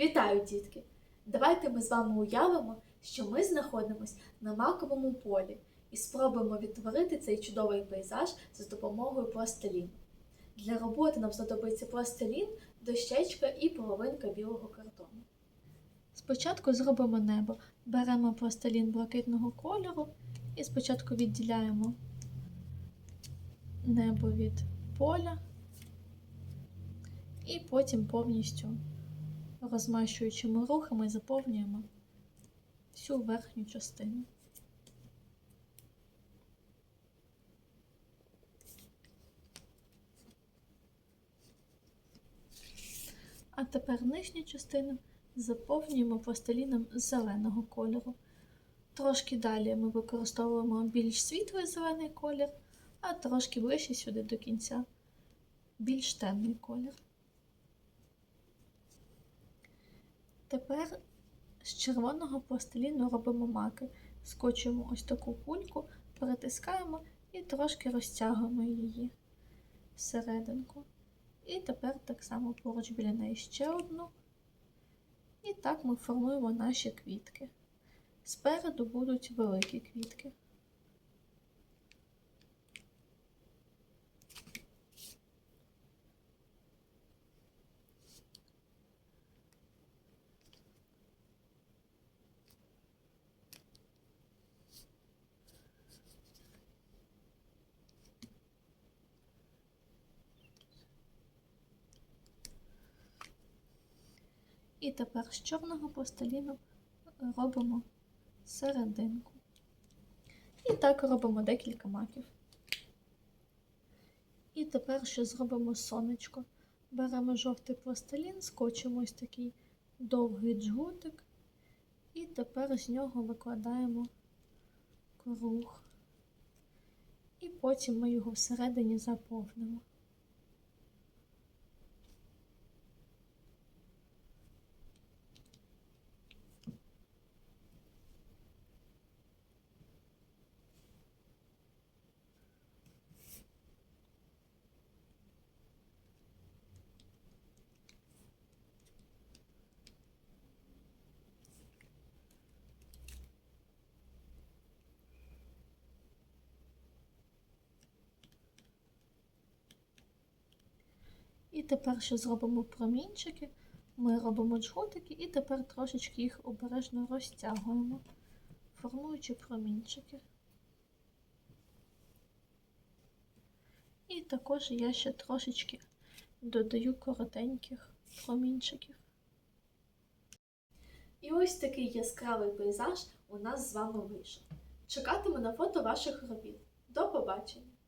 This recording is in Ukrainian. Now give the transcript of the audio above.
Вітаю, дітки! Давайте ми з вами уявимо, що ми знаходимося на маковому полі і спробуємо відтворити цей чудовий пейзаж за допомогою пластиліну. Для роботи нам знадобиться пластилін, дощечка і половинка білого картону. Спочатку зробимо небо. Беремо пластилін блакитного кольору і спочатку відділяємо небо від поля і потім повністю розмащуючими рухами заповнюємо всю верхню частину. А тепер нижню частину заповнюємо пластиліном зеленого кольору. Трошки далі ми використовуємо більш світлий зелений колір, а трошки ближче сюди до кінця більш темний колір. Тепер з червоного пластиліну робимо маки. Скочуємо ось таку кульку, перетискаємо і трошки розтягуємо її всерединку. І тепер так само поруч біля неї ще одну. І так ми формуємо наші квітки. Спереду будуть великі квітки. І тепер з чорного пластиліну робимо серединку. І так робимо декілька маків. І тепер ще зробимо сонечко. Беремо жовтий пластилін, скочимо ось такий довгий джгутик, і тепер з нього викладаємо круг. І потім ми його всередині заповнимо. І тепер ще зробимо промінчики. Ми робимо джгутики і тепер трошечки їх обережно розтягуємо, формуючи промінчики. І також я ще трошечки додаю коротеньких промінчиків. І ось такий яскравий пейзаж у нас з вами вийшов. Чекатиму на фото ваших робіт. До побачення!